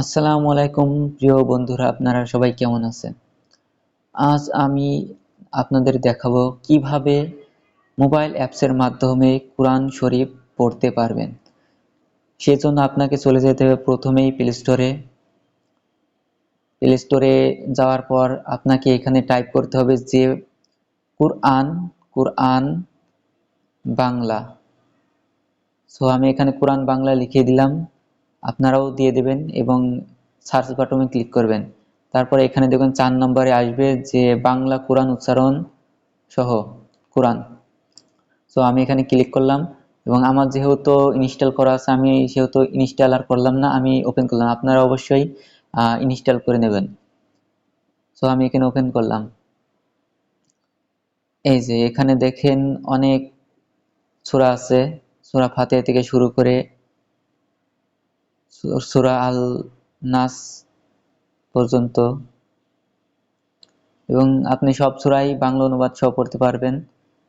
আসসালামু আলাইকুম, প্রিয় বন্ধুরা, আপনারা সবাই কেমন আছেন? আজ আমি আপনাদের দেখাবো কীভাবে মোবাইল অ্যাপসের মাধ্যমে কোরআন শরীফ পড়তে পারবেন। সেজন্য আপনাকে চলে যেতে হবে প্রথমেই প্লে স্টোরে প্লে স্টোরে যাওয়ার পর আপনাকে এখানে টাইপ করতে হবে যে কোরআন কোরআন বাংলা। সো আমি এখানে কোরআন বাংলা লিখে দিলাম। আপনারাও দিয়ে দেবেন এবং সার্চ বাটনে ক্লিক করবেন। তারপরে এখানে দেখুন চার নম্বরে আসবে যে বাংলা কোরআন উচ্চারণ সহ কোরআন। সো আমি এখানে ক্লিক করলাম এবং আমার যেহেতু ইনস্টল করা আছে, আমি সেহেতু ইনস্টল আর করলাম না, আমি ওপেন করলাম। আপনারা অবশ্যই ইনস্টল করে নেবেন। সো আমি এখানে ওপেন করলাম। এই যে এখানে দেখেন অনেক ছোড়া আছে। সুরা ফাতে থেকে শুরু করে সুরা আল নাস পর্যন্ত। এবং আপনি সব সুরাই বাংলা অনুবাদ সহ পড়তে পারবেন।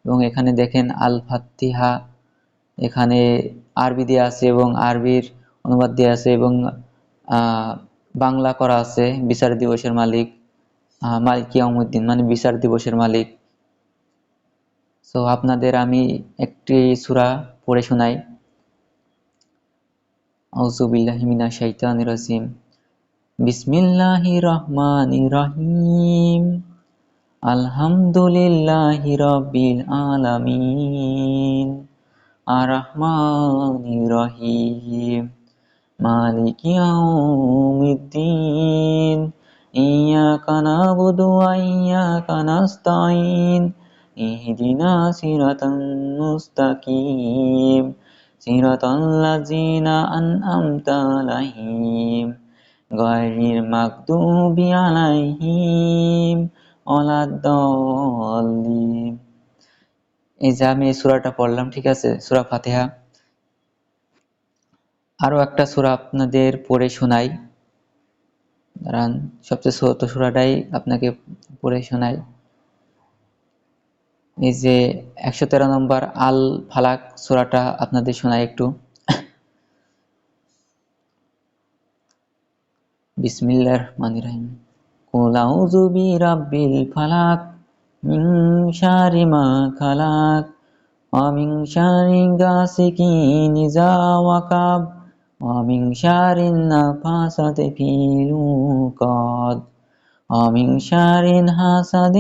এবং এখানে দেখেন আল ফাতিহা এখানে আরবি দিয়ে আছে এবং আরবির অনুবাদ দিয়ে আছে এবং বাংলা করা আছে, বিচার দিবসের মালিক মালিক ইয়ামুদ্দিন মানে বিচার দিবসের মালিক। তো আপনাদের আমি একটি সুরা পড়ে শোনাই। আউজুবিল্লাহিমিনা শাইতান রাজিম। বিসমিল্লাহি রহমানি রহিম। আলহামদুলিল্লাহি রব্বিল আলামিন। আর ইয়াকা নাবুদু ওয়া ইয়াকা নাস্তাইন ইহদিনা সিরাতাল সিরাতাল্লাযিনা আনআমতা আলাইহিম গায়রিল মাগদুবি আলাইহিম এই যে আমি সূরাটা পড়লাম, ঠিক আছে? সূরা ফাতিহা। আরও একটা সূরা আপনাদের পড়ে শোনাই। সবচেয়ে ছোট সূরাটাই আপনাকে পড়ে শোনাই। এই যে একশো তেরো নম্বর আল ফালাক সুরাটা আপনাদের শোনাই একটু। ফালাক শারি মা খালাক শারি ওয়াকাব, ওয়া মিন শারিন নাফাসাতি ফিল উকাদ, ওয়া মিন হাসাদ।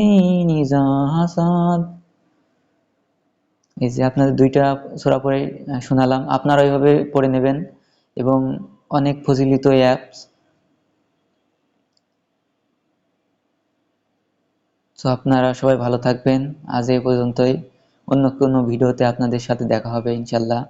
এই যে আপনাদের দুইটা সোরা পড়ে শোনালাম। আপনারা ওইভাবে পড়ে নেবেন এবং অনেক ফজিলিত অ্যাপস তো আপনারা সবাই ভালো থাকবেন। আজ এই পর্যন্তই। অন্য কোনো ভিডিওতে আপনাদের সাথে দেখা হবে, ইনশাল্লাহ।